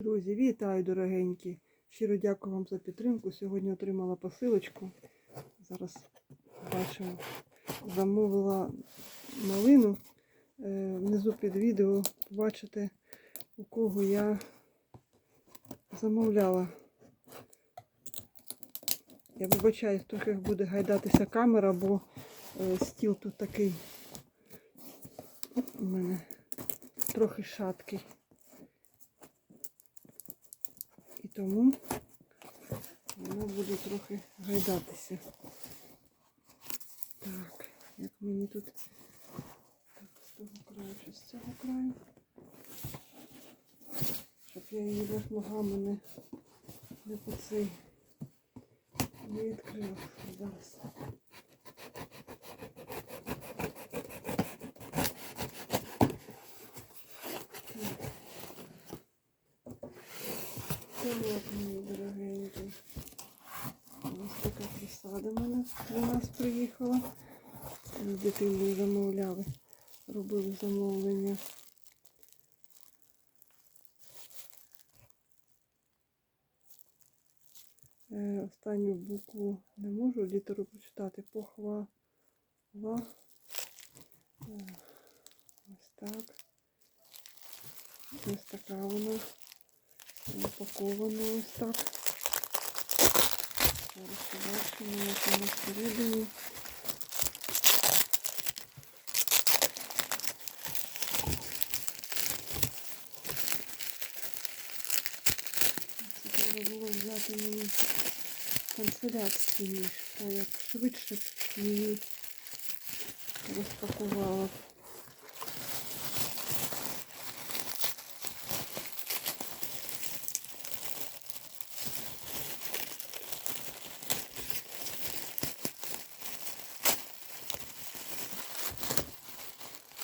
Друзі, вітаю, дорогенькі. Щиро дякую вам за підтримку. Сьогодні отримала посилочку. Зараз бачимо, замовила малину. Е, Внизу під відео побачите, у кого я замовляла. Я вибачаюсь, трохи буде гайдатися камера, бо е, стіл тут такий у мене трохи шаткий. І тому воно буде трохи гайдатися. Так, як мені тут так, з того краю чи з цього краю. Щоб я її верх ногами не, не по цей не відкрила зараз. Так, мої дорогенькі. Ось така краса до мене до нас приїхала. З дитиною замовляли, робили замовлення. Е, Останню букву не можу літеру прочитати. Похва. Ла. Е, Ось так. Ось така вона. Упаковано ось так. Зараз побачимо, як вона всередині. Це треба було взяти мені канцелярський ніж, та як швидше її розпакувала.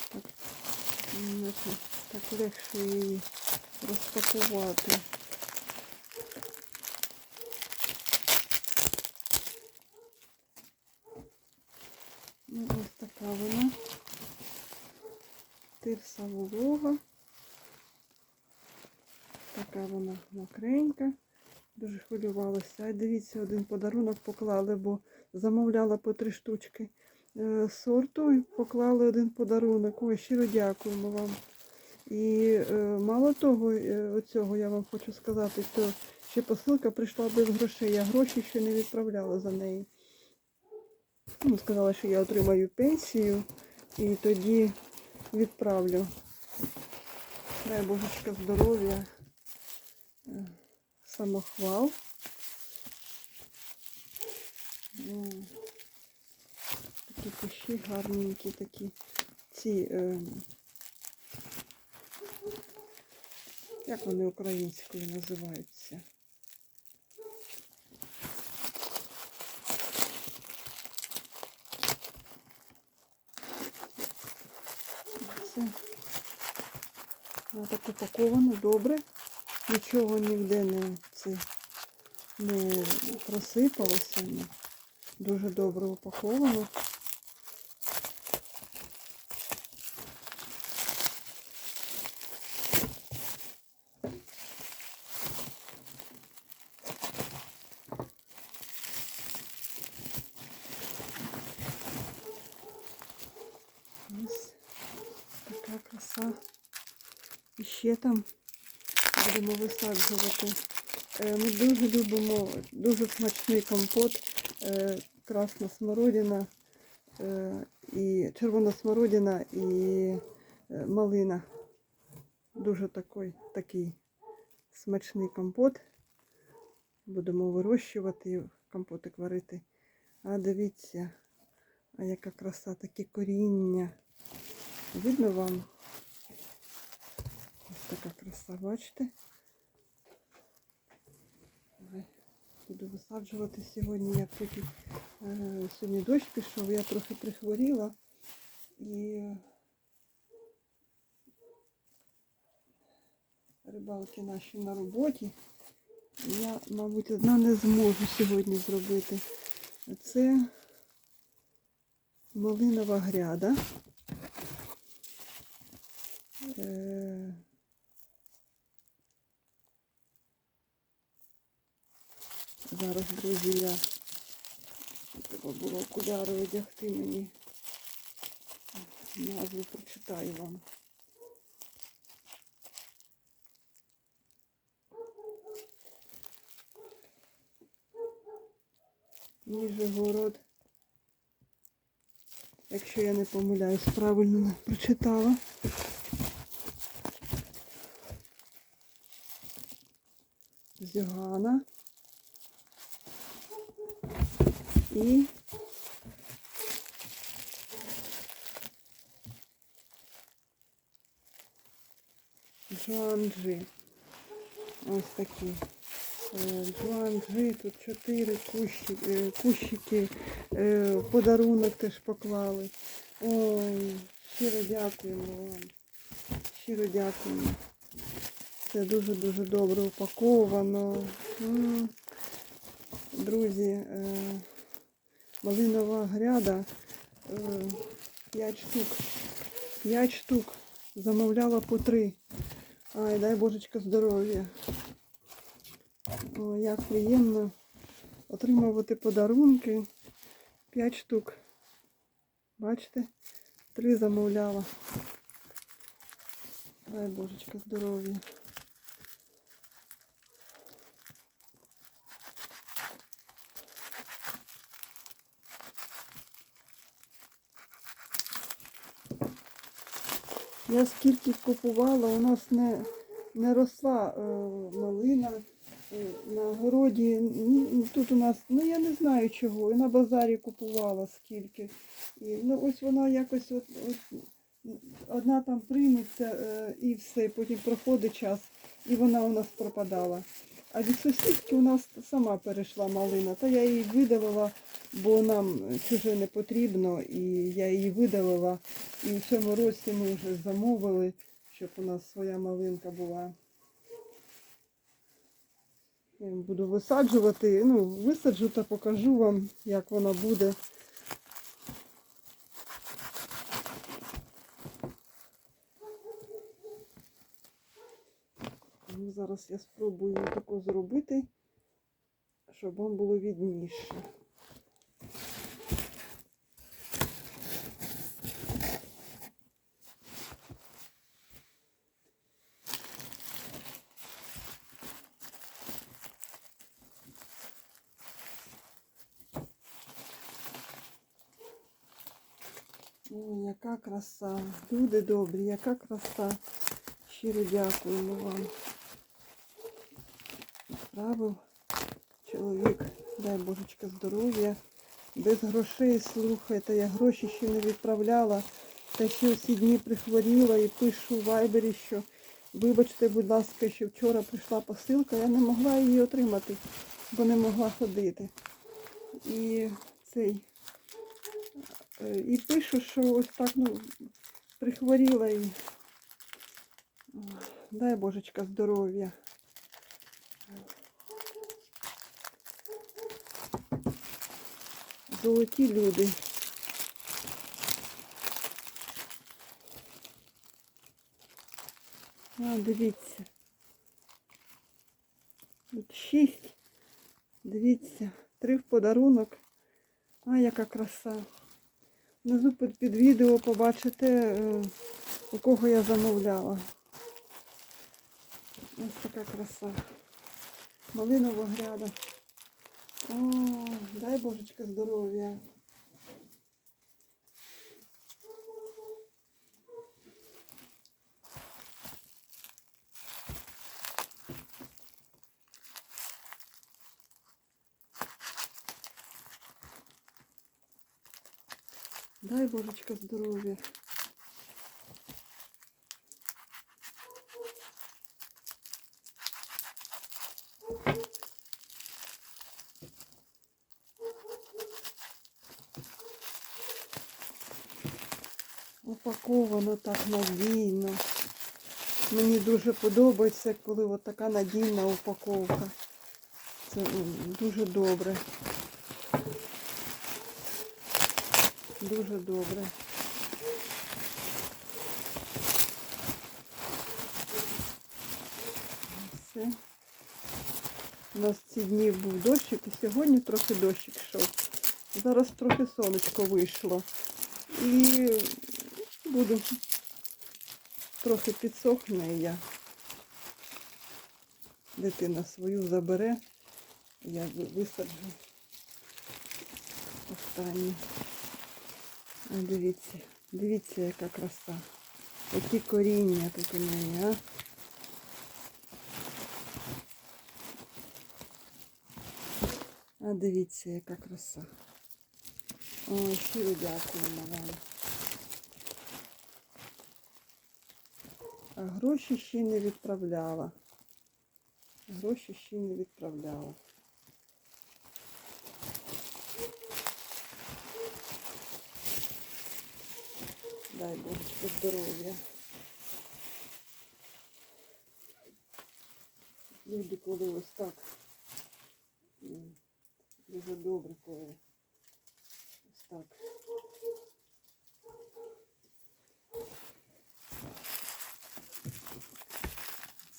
Так, знаєте, так легше її розпакувати. Ну, ось така вона. Тирса волога. Така вона мокренька. Дуже хвилювалася. А дивіться, один подарунок поклали, бо замовляла по три штучки е, сорту і поклали один подарунок. Ой, щиро дякуємо вам. І е, мало того, е, оцього я вам хочу сказати, що ще посилка прийшла без грошей. Я гроші ще не відправляла за неї. Ну, сказала, що я отримаю пенсію і тоді відправлю. Дай Божечка здоров'я, е, самохвал. М, Такі кущі гарненькі, такі ці. Е, як вони українською називаються? Воно так упаковано добре. Нічого ніде не, це, не просипалося. Дуже добре упаковано. Ось така краса. І ще там будемо висаджувати. Е, Ми дуже любимо дуже смачний компот, е, красна смородина, е, і червона смородина і малина. Дуже такий, такий смачний компот. Будемо вирощувати компотик варити. А дивіться, а яка краса, таке коріння. Видно вам? Така краса, бачите? Буду висаджувати сьогодні. Я трохи е, сьогодні дощ пішов, я трохи прихворіла і рибалки наші на роботі. Я, мабуть, одна не зможу сьогодні зробити. Це малинова гряда. Е, Зараз, друзі, я треба було окуляри одягти мені. Назву прочитаю вам. Ніжегород. Якщо я не помиляюсь, правильно прочитала. Зюгана. І Джуанджи. Ось такі. Е, Джуанджи, тут чотири кущі, е, кущики, е, подарунок теж поклали. Ой, щиро дякуємо вам. Щиро дякуємо. Це дуже-дуже добре упаковано. Друзі, малинова гряда 5 штук. 5 штук. Замовляла по 3. Ай, дай божечка здоров'я. Як приємно отримувати подарунки. 5 штук. Бачите? Три замовляла. Дай божечка здоров'я. Я скільки купувала, у нас не, не росла е, малина е, на городі. Тут у нас, ну я не знаю чого, і на базарі купувала скільки. І, ну ось вона якось от, от, одна там прийметься е, і все, потім проходить час, і вона у нас пропадала. А від сусідки у нас сама перейшла малина, та я її видалила, бо нам чуже не потрібно, і я її видалила. І в цьому році ми вже замовили, щоб у нас своя малинка була. Я буду висаджувати, ну, висаджу та покажу вам, як вона буде. Ну, зараз я спробую таку зробити, щоб вам було відніше. Ой, яка краса. Люди добрі, яка краса. Щиро дякуємо вам. Справив чоловік, дай божечка здоров'я. Без грошей, слухайте, я гроші ще не відправляла. Та ще всі дні прихворіла і пишу в вайбері, що вибачте, будь ласка, що вчора прийшла посилка, я не могла її отримати, бо не могла ходити. І цей Е, І пишу, що ось так, ну, прихворіла і дай божечка здоров'я. Золоті люди. А, дивіться. Тут шість. Дивіться, три в подарунок. А, яка краса. Внизу під, відео побачите, е, у кого я замовляла. Ось така краса. Малинова гряда. О, дай божечка здоров'я. Дай божечка здоров'я. Упаковано так надійно. Мені дуже подобається, коли от така надійна упаковка. Це дуже добре. Дуже добре. Все. У нас ці дні був дощик і сьогодні трохи дощик йшов. Зараз трохи сонечко вийшло. І буду трохи підсохне я. Дитина свою забере. Я висаджу останню. А дивіться, дивіться, яка краса. Які коріння тут у неї, а? А дивіться, яка краса. Ой, щиро дякуємо вам. Гроші ще не відправляла. Гроші ще не відправляла. Дай Божечко здоров'я. Люди, коли ось так. Дуже добре, коли ось так.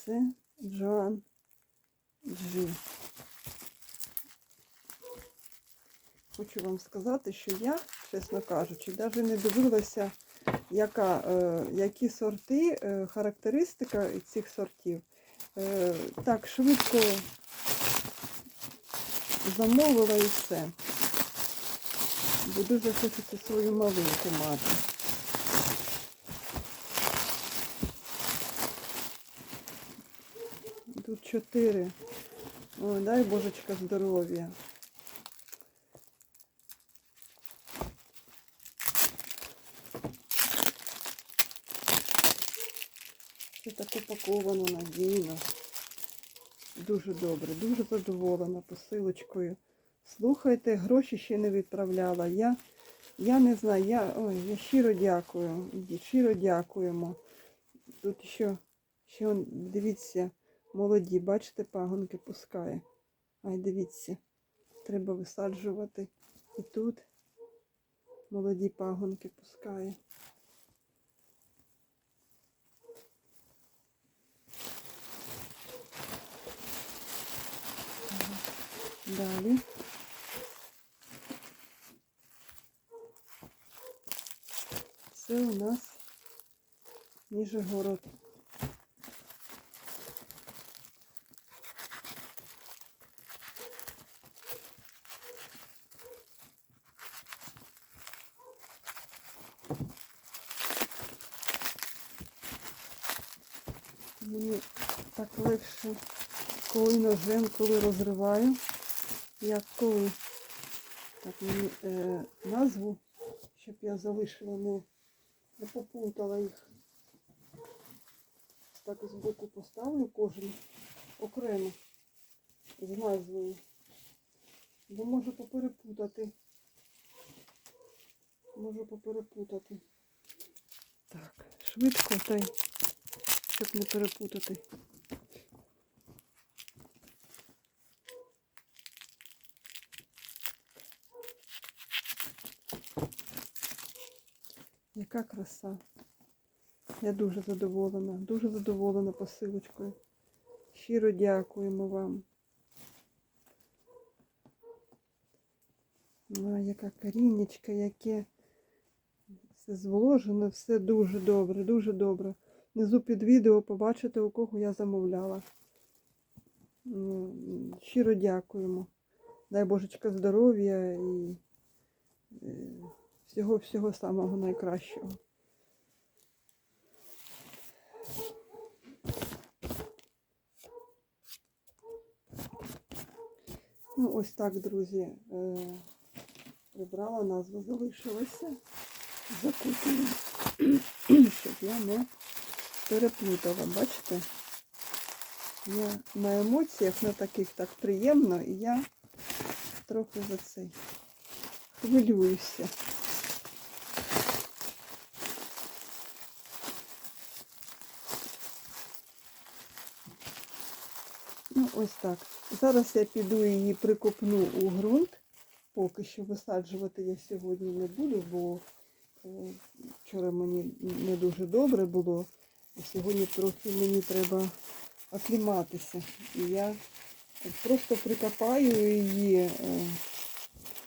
Це Джоан Джи. Хочу вам сказати, що я, чесно кажучи, навіть не дивилася, яка, е, які сорти, е, характеристика цих сортів. Е, так, швидко замовила і все. Бо дуже хочеться свою маленьку мати. Тут чотири. Ой, дай божечка здоров'я. Все так упаковано надійно. Дуже добре, дуже задоволена посилочкою. Слухайте, гроші ще не відправляла. Я, я не знаю, я, ой, я щиро дякую. Щиро дякуємо. Тут ще, ще дивіться, молоді, бачите, пагонки пускає. Ай, дивіться, треба висаджувати. І тут молоді пагонки пускає. Далі. Це у нас Ніжегород. Мені так легше, коли ножем, коли розриваю, як коли. Так, мені е, назву, щоб я залишила, не, не поплутала їх. Так збоку поставлю кожен окремо з назвою. Бо можу поперепутати. Можу поперепутати. Так, швидко та й щоб не перепутати. Яка краса. Я дуже задоволена, дуже задоволена посилочкою. Щиро дякуємо вам. А, яка корінечка, яке все зволожено, все дуже добре, дуже добре. Внизу під відео побачите, у кого я замовляла. Щиро дякуємо. Дай Божечка здоров'я і всього-всього самого найкращого. Ну, ось так, друзі, е, прибрала назву, залишилася закутою, щоб я не переплутала, бачите? Я на емоціях, на таких так приємно, і я трохи за цей хвилююся. Ну, ось так. Зараз я піду її прикопну у ґрунт. Поки що висаджувати я сьогодні не буду, бо е, вчора мені не дуже добре було. Сьогодні трохи мені треба окліматися. І я Просто прикопаю її е,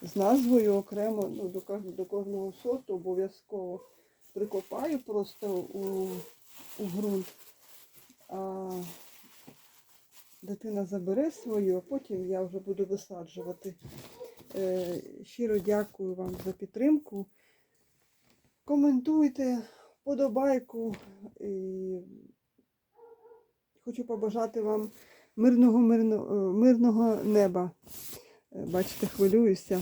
з назвою окремо ну, до, до кожного сорту обов'язково. Прикопаю просто у, у ґрунт. А дитина забере свою, а потім я вже буду висаджувати. Е, щиро дякую вам за підтримку. Коментуйте, подобайку. І хочу побажати вам мирного, мирного, мирного неба. Е, Бачите, хвилююся.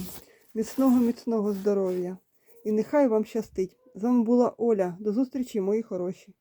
Міцного, міцного здоров'я. І нехай вам щастить. З вами була Оля. До зустрічі, мої хороші.